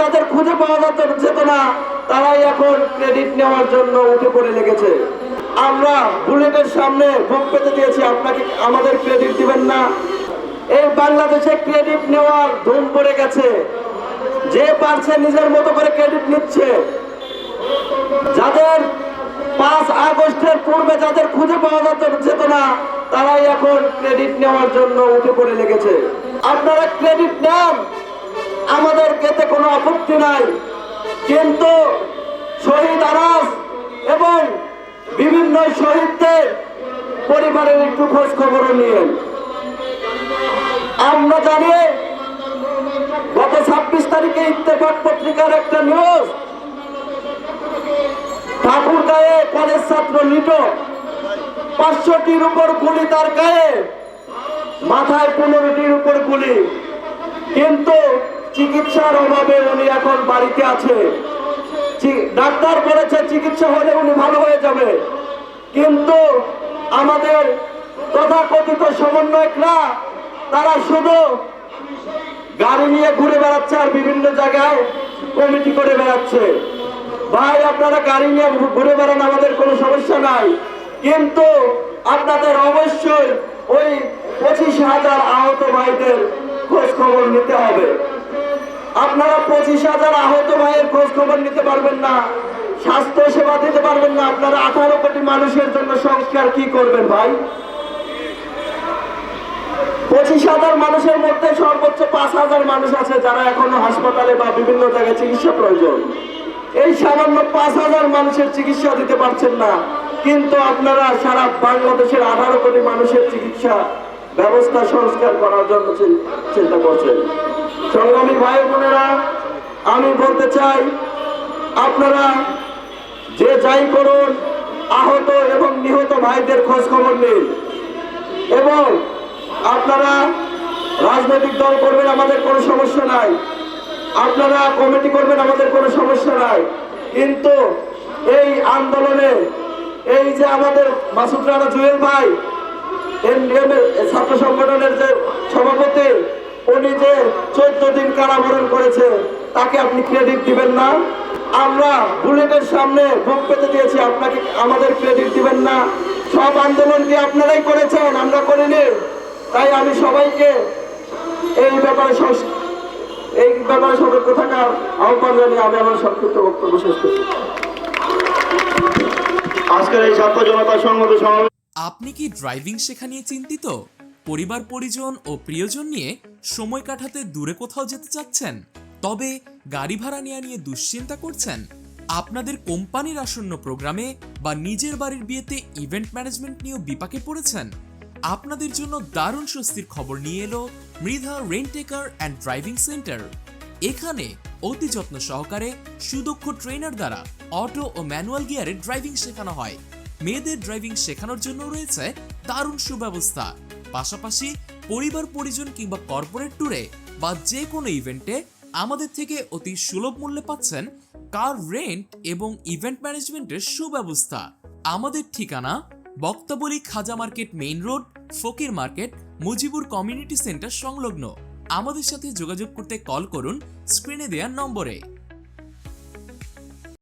যাদের খুঁজে পাওয়া যেত না তারাই এখন ক্রেডিট নেওয়ার জন্য উঠে পড়ে লেগেছে। আমরা বুলেটের সামনে বুক পেতে দিয়েছি আপনাকে আমাদের ক্রেডিট দিবেন না। এই বাংলাদেশে ক্রেডিট নেওয়ার ধুম পড়ে গেছে। যে পারছে নিজের মতো করে ক্রেডিট নিচ্ছে। যাদের পাঁচ আগস্টের পূর্বে যাদের খুঁজে পাওয়া যেত না তারাই এখন ক্রেডিট নেওয়ার জন্য উঠে পড়ে লেগেছে। আপনারা ক্রেডিট নেন। আমাদের এতে কোনো আপত্তি নাই। কিন্তু শহীদ আনাস এবং বিভিন্ন শহীদদের পরিবারের একটু খোঁজ খবর নিয়েন আমরা জানি গত ছাব্বিশ তারিখে ইত্তেফাক পত্রিকার একটা নিউজ ঠাকুর গায়ে কলেজ ছাত্র লিটো পাঁচশোটির উপর গুলি তার গায়ে, মাথায় পনেরোটির উপর গুলি। কিন্তু চিকিৎসার অভাবে উনি এখন বাড়িতে আছে। ডাক্তার বলেছে চিকিৎসা হলে উনি ভালো হয়ে যাবে। কিন্তু আমাদের তথাকথিত সমন্বয়করা, তারা শুধু গাড়ি নিয়ে ঘুরে বেড়াচ্ছে আর বিভিন্ন জায়গায় কমিটি করে বেড়াচ্ছে। ভাই, আপনারা গাড়ি নিয়ে ঘুরে বেড়ান, আমাদের কোনো সমস্যা নাই। কিন্তু আপনাদের অবশ্যই ওই পঁচিশ হাজার আহত ভাইদের খোঁজ খবর নিতে হবে। আপনারা পঁচিশ হাজার আহত ভাইয়ের খোঁজ খবর নিতে পারবেন না, স্বাস্থ্য সেবা দিতে পারবেন না, আপনারা আঠারো কোটি মানুষের জন্য সংস্কার কি করবেন ভাই? পঁচিশ হাজার মানুষের মধ্যে সর্বোচ্চ পাঁচ হাজার মানুষ আছে যারা এখনও হাসপাতালে বা বিভিন্ন জায়গায় চিকিৎসা প্রয়োজন। এই সামান্য পাঁচ হাজার মানুষের চিকিৎসা দিতে পারছেন না, কিন্তু আপনারা সারা বাংলাদেশের আঠারো কোটি মানুষের চিকিৎসা ব্যবস্থা সংস্কার করার জন্য চিন্তা করছেন। সংগ্রামী ভাই বোনেরা, আমি বলতে চাই, আপনারা যে যাই করুন, আহত এবং নিহত ভাইদের খোঁজ খবর নিন। এবং আপনারা রাজনৈতিক দল করবেন, আমাদের কোনো সমস্যা নাই। আপনারা কমিটি করবেন, আমাদের কোনো সমস্যা নাই। কিন্তু এই আন্দোলনে, এই যে আমাদের মাসুদ রানা জুয়েল ভাই ছাত্র সংগঠনের যে সভাপতি উনি যে চোদ্দ দিন কারাবরণ করেছে তাকে আপনি ক্রেডিট দিবেন না। আমরা বুলেটের সামনে বুক পেতে দিয়েছি আপনাকে আমাদের ক্রেডিট দিবেন না। সব আন্দোলন কি আপনারাই করেছেন? আমরা করিনি। তাই আমি সবাইকে এই ব্যাপারে এই ব্যাপারে সতর্ক থাকার আহ্বান জানিয়ে আমি আমার সংক্ষিপ্ত বক্তব্য শেষ করছি। আজকের এই ছাত্র জনতা সংহতি সমাবেশ আপনি কি ড্রাইভিং শেখা নিয়ে চিন্তিত? পরিবার, পরিজন ও প্রিয়জন নিয়ে সময় কাটাতে দূরে কোথাও যেতে চাচ্ছেন, তবে গাড়ি ভাড়া নেওয়া নিয়ে দুশ্চিন্তা করছেন, আপনাদের কোম্পানির আসন্ন প্রোগ্রামে বা নিজের বাড়ির বিয়েতে ইভেন্ট ম্যানেজমেন্ট নিয়েও বিপাকে পড়েছেন? আপনাদের জন্য দারুণ স্বস্তির খবর নিয়ে এলো Mridha rent a car and driving centre. এখানে অতি যত্ন সহকারে সুদক্ষ ট্রেনার দ্বারা অটো ও ম্যানুয়াল গিয়ারে ড্রাইভিং শেখানো হয়। মেয়েদের ড্রাইভিং শেখানোর জন্য রয়েছে দারুণ সুব্যবস্থা। পাশাপাশি পরিবার, পরিজন কিংবা কর্পোরেট ট্যুরে বা যে কোনো ইভেন্টে আমাদের থেকে অতি সুলভ মূল্যে পাচ্ছেন কার রেন্ট এবং ইভেন্ট ম্যানেজমেন্টের সুব্যবস্থা। আমাদের ঠিকানা Baktaboli Khaja market main road Fakir market, Mujibur community centre সংলগ্ন। আমাদের সাথে যোগাযোগ করতে কল করুন স্ক্রিনে দেওয়া নম্বরে।